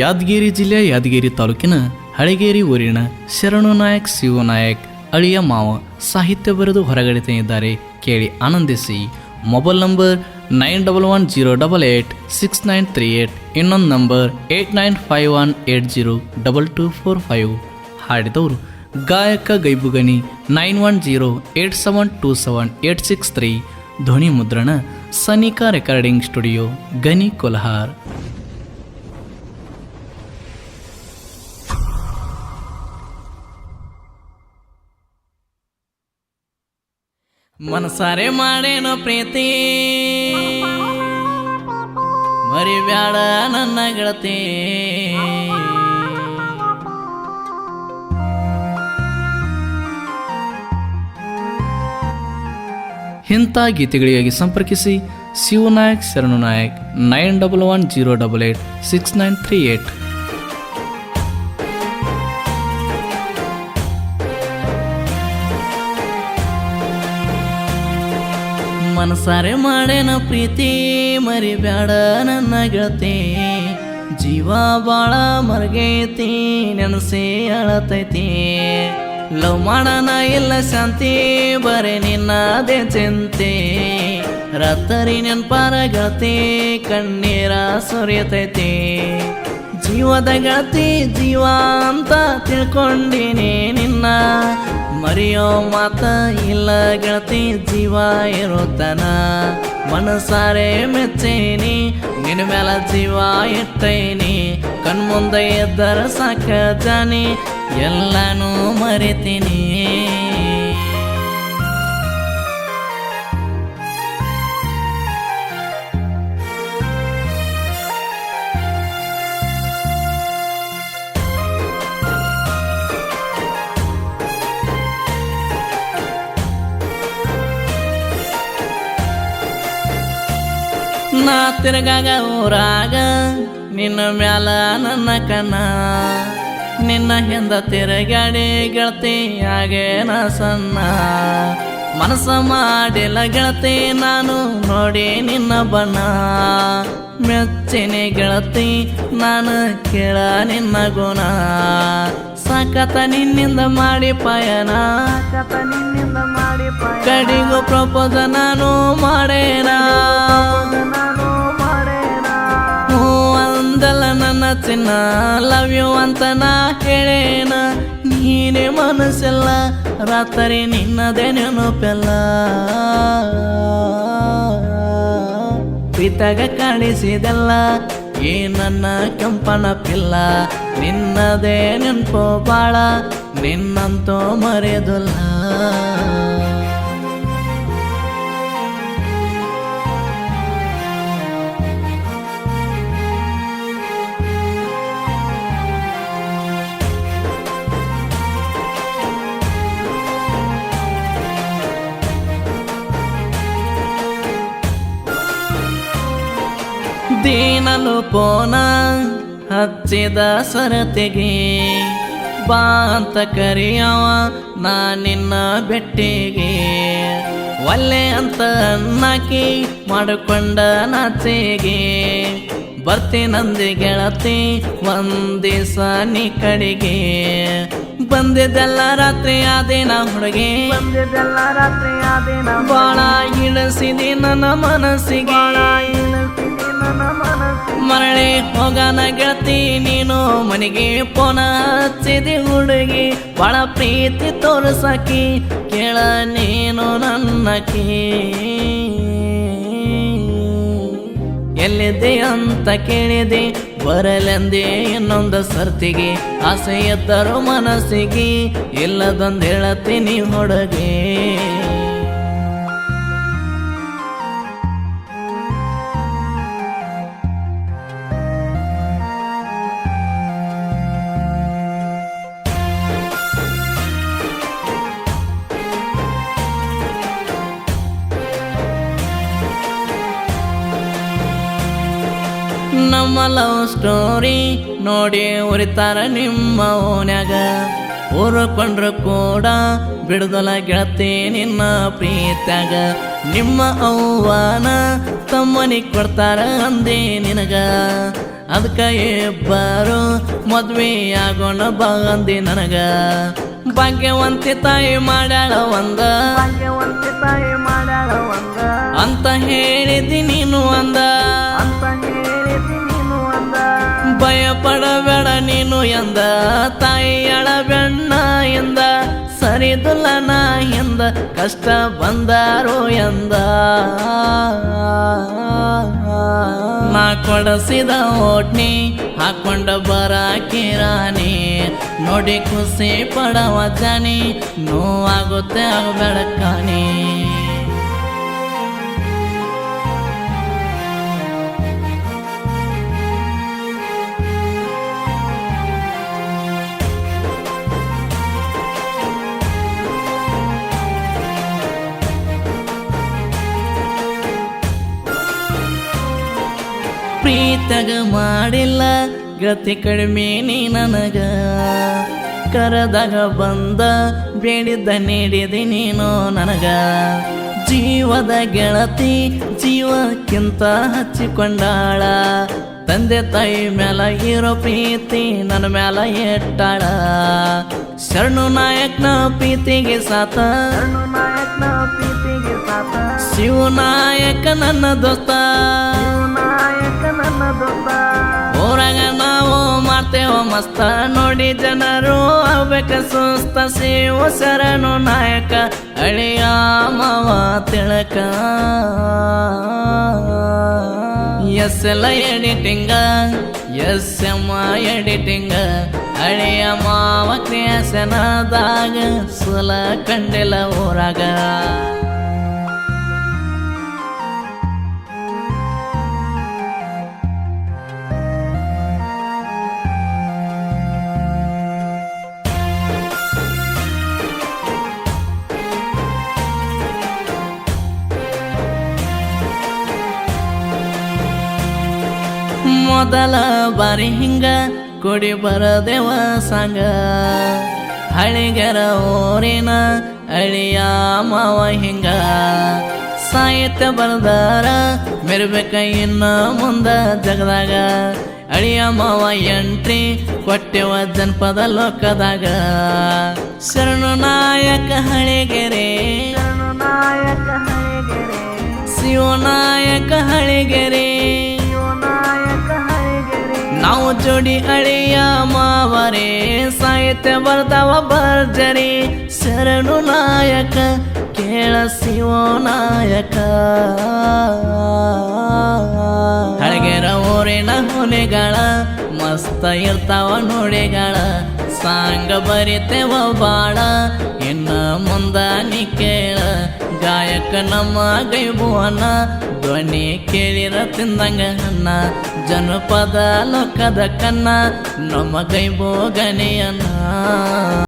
ಯಾದಗಿರಿ ಜಿಲ್ಲೆಯ ಯಾದಗಿರಿ ತಾಲೂಕಿನ ಹಳಗೇರಿ ಊರಿನ ಶರಣು ನಾಯಕ್ ಶಿವನಾಯಕ್, ಅಳಿಯ ಮಾವ ಸಾಹಿತ್ಯ ಬರೆದು ಹೊರಗಡೆ ತಂದಿದ್ದಾರೆ ಕೇಳಿ ಆನಂದಿಸಿ. Mobile number nine double one zero double eight six nine three eight ಇನ್ನೊಂದು number eight nine five one eight zero double two four five. ಹಾಡಿದವರು ಗಾಯಕ Gaibugani nine one zero eight seven two seven eight six three. ಧ್ವನಿ ಮುದ್ರಣ Sanika recording studio Ghani ಕೊಲ್ಹಾರ್ ಮನಸಾರೆ ಮಾಡೇನೋ ಪ್ರೀತಿ. ಮರಿಬ್ಯಾಡ ನನ್ನ ಗೆಳತಿ. ಇಂಥ ಗೀತೆಗಳಿಗಾಗಿ ಸಂಪರ್ಕಿಸಿ Shivanayak Sharanu Nayak, nine double one zero double eight, six nine three eight. ಮನಸಾರೆ ಮಾಡೇನ ಪ್ರೀತಿ ಮರಿಬ್ಯಾಡ ನನ್ನ ಗೆಳತಿ. ಜೀವ ಬಾಳ ಮರಗೈತಿ, ನೆನಸಿ ಅಳತೈತಿ. ಲವ್ ಮಾಡೋಣ ಇಲ್ಲ ಶಾಂತಿ, ಬರೀ ನಿನ್ನದೇ ಚಿಂತೆ. ರಾತ್ರಿ ನೆನ್ಪಾರ ಗೆಳತಿ, ಕಣ್ಣೀರ ಸುರಿಯತೈತಿ ಜೀವದ ಗೆಳತಿ ಜೀವ ಅಂತ ತಿಳ್ಕೊಂಡಿನಿ ನಿನ್ನ. ಮರೆಯೋ ಮಾತ ಇಲ್ಲ ಗೆಳತಿ, ಜೀವ ಇರುತ್ತನ. ಮನಸಾರೆ ಮೆಚ್ಚೇನಿ, ನಿನ್ನ ಮೇಲೆ ಜೀವ ಇಟ್ಟೇನಿ. ಕಣ್ಮುಂದೆ ಎದ್ದರ ಸಾಕ ಜಾನಿ, ಎಲ್ಲನೂ ಮರಿತೀನಿ. ನಾ ತಿರ್ಗಾಗ ಊರಾಗ ನಿನ್ನ ಮ್ಯಾಲ ನನ್ನ ಕಣ್ಣ. ನಿನ್ನ ಹಿಂದ ತಿರುಗಾಡಿ ಗೆಳತಿ ಆಗೇನ ಸಣ್ಣ. ಮನಸ್ಸ ಮಾಡಿಲ್ಲ ಗೆಳತಿ, ನಾನು ನೋಡಿ ನಿನ್ನ ಬಣ್ಣ. ಮೆಚ್ಚಿನಿ ಗೆಳತಿ, ನಾನು ಕೇಳ ನಿನ್ನ ಗುಣ. ಸಾಕತ ನಿನ್ನಿಂದ ಮಾಡಿ ಪಯಣ. ಕಡಿಗೂ ಪ್ರಪೋಸ ನಾನು ಮಾಡೇನ. ಅಂದಲ್ಲ ನನ್ನ ಚಿನ್ನ. ಲವ್ ಯು ಅಂತ ನಾ ಹೇಳೇನ ನೀನೇ ಮನಸ್ಸೆಲ್ಲ, ರಾತ್ರಿ ನಿನ್ನದೇ ನೆನಪೆಲ್ಲ. ಪ್ರೀತಾಗ ಕಾಣಿಸಿದೆಲ್ಲ. ಈ ನನ್ನ ಕಂಪನ ಪಿಲ್ಲ ನಿನ್ನದೇ ನೆನ್ಪು ಬಾಳ ನಿನ್ನಂತೋ ಮರೆಯದಿಲ್ಲ ದೀನಲು ಪೋನ ಹಚ್ಚಿದ ಸರತೆಗೆ. ಬಾ ಅಂತ ಕರೆಯವ ನಾ ನಿನ್ನ ಬೆಟ್ಟಿಗೆ. ಒಲ್ಲೆ ಅಂತ ಅನ್ನಕಿ ಮಾಡಿಕೊಂಡ ನಾಚೆಗೆ. ಬರ್ತೀನಂದಿ ಗೆಳತಿ ಒಂದಿಸ ನೀ ಕಡೆಗೆ. ಬಂದಿದ್ದೆಲ್ಲ ರಾತ್ರಿ ಆದೇನ ಹುಡುಗಿ. ಬಂದಿದ್ದೆಲ್ಲ ರಾತ್ರಿ ಆದೇನ ಬಾಳ ಇಳಿಸಿದಿ ನನ್ನ ಮನಸ್ಸಿಗೆ. ಮರಳಿ ಹೋಗನ ಗೆಳತಿ ನೀನು ಮನೆಗೆ ಪೋನ ಹಚ್ಚಿದಿ ಹುಡುಗಿ. ಬಹಳ ಪ್ರೀತಿ ತೋರಿಸಕಿ ಕೇಳ ನೀನು ನನ್ನಕಿ. ಎಲ್ಲಿದೆ ಅಂತ ಕೇಳಿದೆ ಬರಲೆಂದೇ ಇನ್ನೊಂದು ಸರ್ತಿಗೆ. ಆಸೆ ಎದ್ದರು ಮನಸ್ಸಿಗೆ ಇಲ್ಲದೊಂದು ಹೇಳತ್ತೀನಿ ಹುಡುಗಿ. ನಮ್ಮ ಲವ್ ಸ್ಟೋರಿ ನೋಡಿ ಉರಿತಾರ ನಿಮ್ಮ ಓನ್ಯಾಗ ಊರುಕೊಂಡ್ರು ಕೂಡ ಬಿಡುದಲ ಗೆಳತಿ ನಿನ್ನ ಪ್ರೀತ್ಯಾಗ. ನಿಮ್ಮ ಅವ್ವಾನ ತಮ್ಮನಿಗೆ ಕೊಡ್ತಾರ ಅಂದೆ ನಿನಗ. ಅದಕ್ಕ ಇಬ್ಬರು ಮದ್ವೆ ಆಗೋಣ ಬಂದಿ ನನಗ. ಭಾಗ್ಯವಂತಿ ತಾಯಿ ಮಾಡ್ಯಾಳ ಒಂದ. ಭಾಗ್ಯವಂತಿ ತಾಯಿ ಮಾಡ್ಯಾಳ ಒಂದ. ಅಂತ ಹೇಳಿದಿ ನೀನು ಅಂದ. ನೀನು ಎಂದ ತಾಯಿಯಳ ಬೆಣ್ಣ ಎಂದ, ಸರಿದುಲ್ಲ ನಾ ಎಂದ, ಕಷ್ಟ ಬಂದಾರೋ ಎಂದ. ನಾ ಕೊಡಸಿದ ಓಟ್ನಿ, ಹಾಕೊಂಡ ಬರ ಕಿರಾಣಿ ನೋಡಿ ಖುಷಿ ಪಡವ ಜಾನಿ, ನೋವಾಗುತ್ತೆ ಆಗಬೇಡ ಕಾಣಿ ಪ್ರೀತಗ ಮಾಡಿಲ್ಲ. ಗತಿ ಕಡಿಮೆ ನೀ ನನಗ. ಕರದಾಗ ಬಂದ ಬೇಡಿದ್ದ ನೀಡಿದಿ ನೀನು ನನಗ. ಜೀವದ ಗೆಳತಿ ಜೀವಕ್ಕಿಂತ ಹಚ್ಚಿಕೊಂಡಾಳ. ತಂದೆ ತಾಯಿ ಮೇಲ ಇರೋ ಪ್ರೀತಿ ನನ್ನ ಮ್ಯಾಲ ಎಟ್ಟಾಳ. ಶರಣು ನಾಯಕನ ಪ್ರೀತಿಗೆ ಸಾತ. ಶರಣು ನಾಯಕ್ನ ಪ್ರೀತಿಗೆ ಸಾತ. ಶಿವನಾಯಕ ನನ್ನ ದೋಸ್ತ. ನಾಯಕ ನನ್ನ ದೊಡ್ಡ ಊರಾಗ ನಾವು ಮಸ್ತ. ನೋಡಿ ಜನರು ಆಗ್ಬೇಕ ಸುಸ್ತ. ಶಿವ ಶರಣು ನಾಯಕ. ಅಳಿಯ ಮಾವ ತಿಳಕ. ಎಸ್ ಎಲ್ಲ ಎಡಿಟಿಂಗ ಎಸ್ ಎಮ್ಮ ಎಡಿಟಿಂಗ. ಅಳಿಯ ಮಾವ ಕ್ರಿಯಾಸನದಾಗ ಸುಲ ಕಂಡಿಲ್ಲ ಊರಾಗ. ಮೊದಲ ಬಾರಿ ಹಿಂಗ ಕೊಡಿ ಬರದೇವ ಸಂಗ. ಹಳಿಗರ ಊರಿನ ಅಳಿಯ ಮಾವ ಹಿಂಗ. ಸಾಹಿತ್ಯ ಬರದಾರ ಮೆರ್ಬೇಕ ಇನ್ನ ಮುಂದ ಜಗದಾಗ. ಅಳಿಯ ಮಾವ ಎಂಟ್ರಿ ಕೊಟ್ಟೆವ ಜನಪದ ಲೋಕದಾಗ. ಶರಣು ನಾಯಕ ಹಳಿಗೆರೆ. ಶರಣು ನಾಯಕ ಹಳಿಗೆರೆ. ಶಿವನಾಯಕ ಹಳಿಗೆರೆ. ನಾವು ಜೋಡಿ ಅಳಿಯ ಮಾವರೇ, ಸಾಹಿತ್ಯ ಬರ್ತಾವ ಭರ್ಜರಿ. ಶರಣು ನಾಯಕ ಕೇಳ ಶಿವ ನಾಯಕ. ಹಳಗೆರ ಊರಿನ ಹೊನೆಗಳ ಮಸ್ತ ಇರ್ತಾವ ನುಡಿಗಳ. ಸಾಂಗ ಬರಿತೇವ ಬಾಳ, ಇನ್ನ ಮುಂದ ನೀ ಕೇಳ. ಗಾಯಕ ನಮ್ಮ ಗೈಭುವನ ಧ್ವನಿ ಕೇಳಿರ ತಿಂದಂಗ ಅನ್ನ. ಜನಪದ ಲೋಕದ ಕನ್ನ ನಮ್ಮ ಗೈಬೋ ಗನೆಯನ್ನ